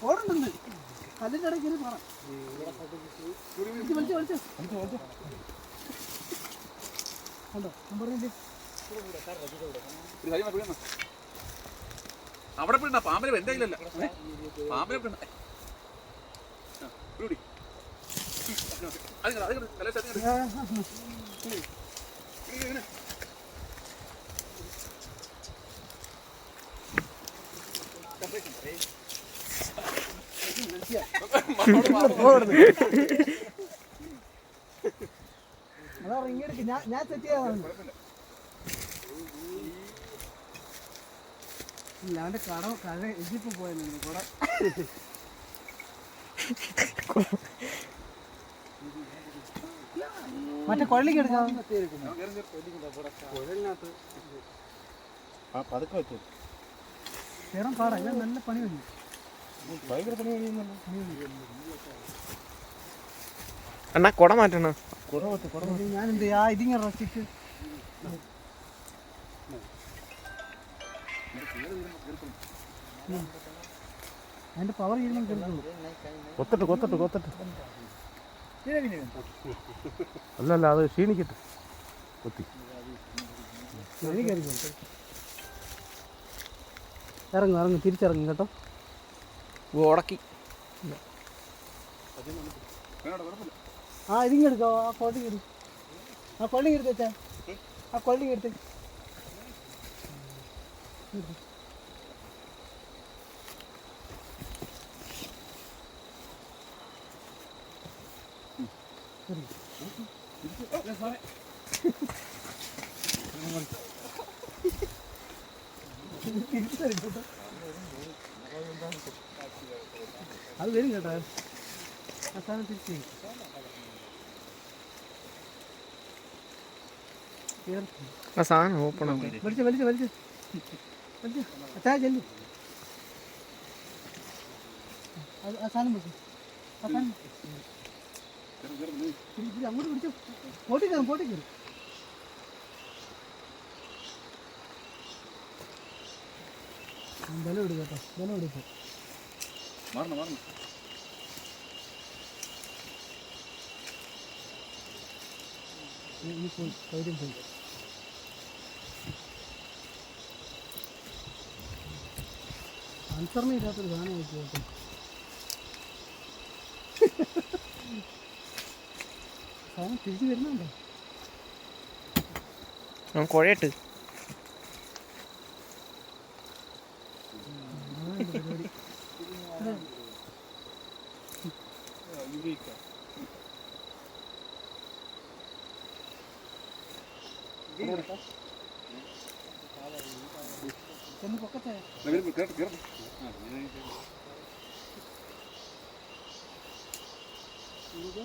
കോടുണ്ട് ഇടയ്ക്ക് വിളിച്ചു വിളിച്ചു വിളിച്ചു കണ്ടോ ഞാൻ പറഞ്ഞില്ലേ. അവിടെ പിടിണ പാമ്പിനെ എന്റെ കയ്യിലല്ല പാമ്പിനെ പിടിണ്ട പിടി. അത് കലേശ് അത് ഇങ്ങട്. ആ, ആ, ആ. ഇങ്ങനെ, ഇങ്ങനെ. മണ്ണോട് മാറുന്നു. അതാ റിങ് എടുക്ക് ഞാൻ സെറ്റ് ചെയ്യാതാണ് ഇല്ല അവന്റെ കട കട ഇതിപ്പോ പോയെന്നു കൂടെ മറ്റേ കൊള്ളിക്ക് എടുക്കാം. പതുക്കെ വെച്ചു. കേറാൻ പാടാ. ഇത് നല്ല പണി വന്നു ഭയങ്കര പണി കഴിയുന്നല്ലോ അണ്ണാ കുട മാറ്റണ. കുട വെച്ചു കുട ഞാൻ എന്ത് ആ ഇതിങ്ങനെ റസിച്ച് അതിന്റെ പവർ കൊത്തട്ട് കൊത്തട്ട് കൊത്തട്ട്. കൊത്തിട്ട് കൊത്തിട്ട് അല്ലല്ല അത് ക്ഷീണിക്കട്ടെ. കൊത്തി. ഇറങ്ങും ഇറങ്ങും തിരിച്ചിറങ്ങും കേട്ടോ ഉടക്കി ആ ഇതിങ്ങെടുക്കോ ആ കൊള്ളി കിട്ടി ആ കൊള്ളിങ് എടുക്കും ആ കൊള്ളിങ് എടുത്ത് വെച്ചാ ആ കൊള്ളിങ് എടുത്ത് അത് വരും കേട്ടോ. അവസാനം തിരിച്ച്. ആ സാധനം ഓപ്പൺ വലിച്ച് വലിച്ച് വലിച്ച്. വലിച്ച്. അച്ഛാ ചെല്ലു. ആ സാധനം വെക്കും. ആ സാധനം അങ്ങോട്ട് പിടിച്ചു. പോട്ടി കയറും പോട്ടി കയറും ബലം എടുക്കും കേട്ടോ. ബലം എടുക്കും മാറണം, മാറണം. ഈ പോയി ധൈര്യം പോയി അനുസരണ ഇല്ലാത്തൊരു സാധനം വെച്ചു കേട്ടോ. സാധനം തിരിച്ചു വരുന്നുണ്ടോ? കുഴയിട്ട് Eureka. Lagi bergerak, gerak. Ini ada?